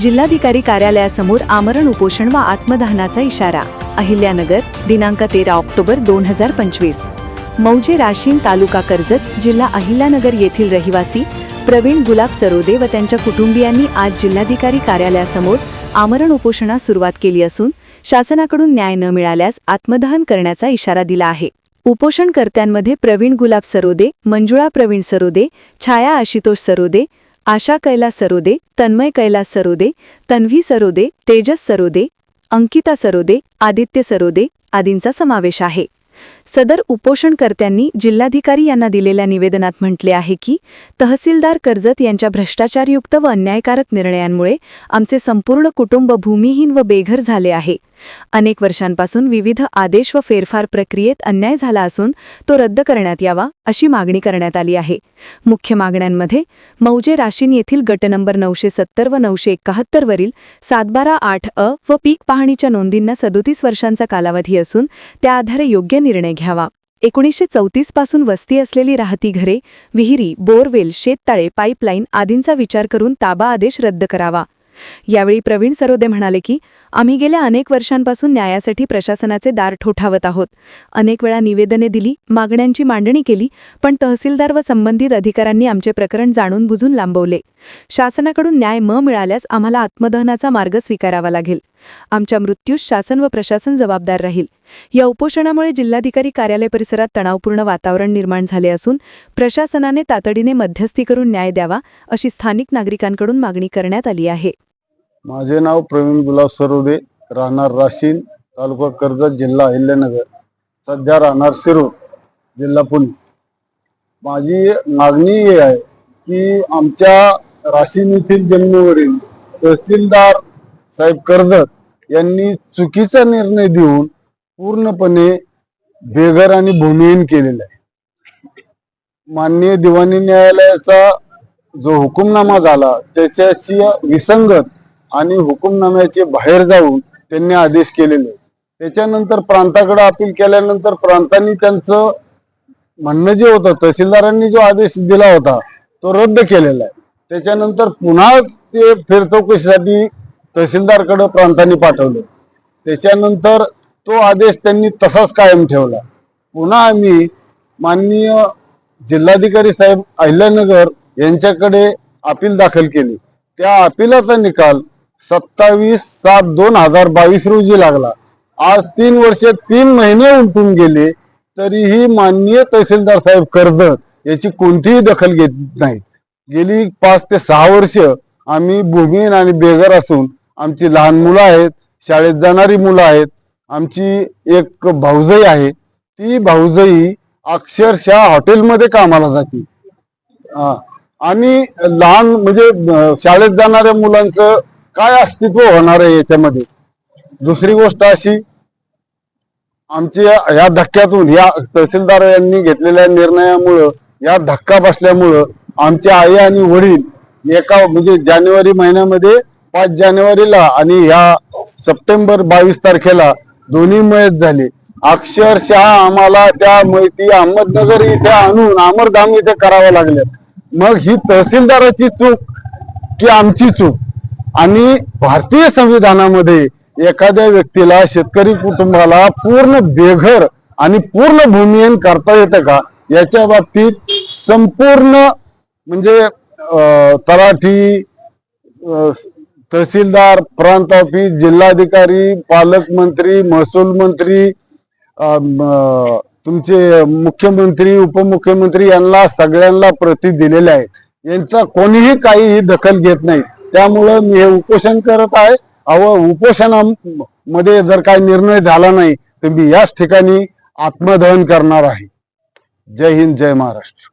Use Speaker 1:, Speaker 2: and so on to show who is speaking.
Speaker 1: जिल्हाधिकारी कार्यालयासमोर आमरण उपोषण व आत्मदहनाचा इशारा. अहिल्यानगर दिनांक तेरा ऑक्टोबर दोन हजार पंचवीस. मौजे राशीन तालुका कर्जत जिल्हा अहिल्यानगर येथील रहिवासी प्रवीण गुलाब सरोदे व त्यांच्या कुटुंबियांनी आज जिल्हाधिकारी कार्यालयासमोर आमरण उपोषणास सुरुवात केली असून शासनाकडून न्याय न मिळाल्यास आत्मदहन करण्याचा इशारा दिला आहे. उपोषणकर्त्यांमध्ये प्रवीण गुलाब सरोदे मंजुळा प्रवीण सरोदे छाया आशुतोष सरोदे आशा कैलास सरोदे तन्मय कैलास सरोदे तन्वी सरोदे तेजस सरोदे अंकिता सरोदे आदित्य सरोदे आदींचा समावेश आहे. सदर उपोषणकर्त्यांनी जिल्हाधिकारी यांना दिलेल्या निवेदनात म्हटले आहे की तहसीलदार कर्जत यांच्या भ्रष्टाचारयुक्त व अन्यायकारक निर्णयांमुळे आमचे संपूर्ण कुटुंब भूमिहीन व बेघर झाले आहे. अनेक वर्षांपासून विविध आदेश व फेरफार प्रक्रियेत अन्याय झाला असून तो रद्द करण्यात यावा अशी मागणी करण्यात आली आहे. मुख्य मागण्यांमध्ये मौजे राशीन येथील गट नंबर नऊशे सत्तर व नऊशे एकाहत्तर वरील सातबारा आठ अ व पीक पाहणीच्या नोंदींना सदोतीस वर्षांचा कालावधी असून त्या आधारे योग्य निर्णय घ्यावा. एकोणीसशे चौतीसपासून वस्ती असलेली राहती घरे विहिरी बोरवेल शेततळे पाईपलाईन आदींचा विचार करून ताबा आदेश रद्द करावा. यावेळी प्रवीण सरोदे म्हणाले की आम्ही गेल्या अनेक वर्षांपासून न्यायासाठी प्रशासनाचे दार ठोठावत आहोत. अनेक वेळा निवेदने दिली मागण्यांची मांडणी केली पण तहसीलदार व संबंधित अधिकाऱ्यांनी आमचे प्रकरण जाणून बुजून लांबवले. शासनाकडून न्याय म मिळाल्यास आम्हाला आत्मदहनाचा मार्ग स्वीकारावा लागेल. आमच्या मृत्यूस शासन व प्रशासन जबाबदार राहील. या उपोषणामुळे जिल्हाधिकारी कार्यालय परिसरात तणावपूर्ण वातावरण निर्माण झाले असून प्रशासनाने तातडीने मध्यस्थी करून न्याय द्यावा अशी स्थानिक नागरिकांकडून मागणी करण्यात आली आहे.
Speaker 2: माझे नाव प्रवीण गुलाब सरोदे राहणार राशीन तालुका कर्जत जिल्हा अहिल्यानगर. सध्या राहणार शिरूर जिल्हा पुणे. माझी मागणी ही आहे की आमच्या राशीन येथील जमिनीवरील तहसीलदार साहेब कर्जत यांनी चुकीचा निर्णय देऊन पूर्णपणे बेघर आणि भूमिहीन केलेला आहे. माननीय दिवाणी न्यायालयाचा जो हुकुमनामा झाला त्याच्याशी विसंगत आणि हुकुमनाम्याचे बाहेर जाऊन त्यांनी आदेश केलेले. त्याच्यानंतर प्रांताकडे अपील केल्यानंतर प्रांतांनी त्यांचं म्हणणं जे होतं तहसीलदारांनी जो आदेश दिला होता तो रद्द केलेला आहे. त्याच्यानंतर पुन्हा ते फेरचौकशीसाठी तहसीलदारकडे प्रांतांनी पाठवलं. त्याच्यानंतर तो आदेश त्यांनी तसाच कायम ठेवला. पुन्हा आम्ही माननीय जिल्हाधिकारी साहेब अहिल्यानगर यांच्याकडे अपील दाखल केली. त्या अपिलाचा निकाल सत्तावीस सात दोन हजार बावीस रोजी लागला. आज तीन वर्ष तीन महिने उलटून गेले तरीही माननीय तहसीलदार साहेब कर्जत याची कोणतीही दखल घेत नाही गेली पाच ते सहा वर्ष आम्ही भूमिहीन आणि बेघर असून आमची लहान मुलं आहेत शाळेत जाणारी मुलं आहेत आमची एक भाऊजई आहे. ती भाऊजई अक्षरशः हॉटेलमध्ये कामाला जाते. आणि लहान म्हणजे शाळेत जाणाऱ्या मुलांचं काय अस्तित्व होणार आहे याच्यामध्ये? दुसरी गोष्ट अशी आमची या धक्क्यातून या तहसीलदार यांनी घेतलेल्या निर्णयामुळं या धक्का बसल्यामुळं आमचे आई आणि वडील एका म्हणजे जानेवारी महिन्यामध्ये पाच जानेवारीला आणि ह्या सप्टेंबर बावीस तारखेला दोन्ही मयत झाले. अक्षरशः आम्हाला त्या माहिती अहमदनगर इथे आणून अमरधाम इथे करावं लागल्या मग ही तहसीलदाराची चूक की आमची चूक? आणि भारतीय संविधानामध्ये एखाद्या व्यक्तीला शेतकरी कुटुंबाला पूर्ण बेघर आणि पूर्ण भूमिहीन करता येतं का? याच्या बाबतीत संपूर्ण म्हणजे तलाठी तहसीलदार प्रांत ऑफिस जिल्हाधिकारी पालकमंत्री महसूल मंत्री तुमचे मुख्यमंत्री उपमुख्यमंत्री यांना सगळ्यांना प्रती दिलेल्या आहेत. यांचा कोणीही काहीही दखल घेत नाही. त्यामुळं मी हे उपोषण करत आहे. अव उपोषणामध्ये जर काही निर्णय झाला नाही तर मी याच ठिकाणी आत्मदहन करणार आहे. जय हिंद जय महाराष्ट्र.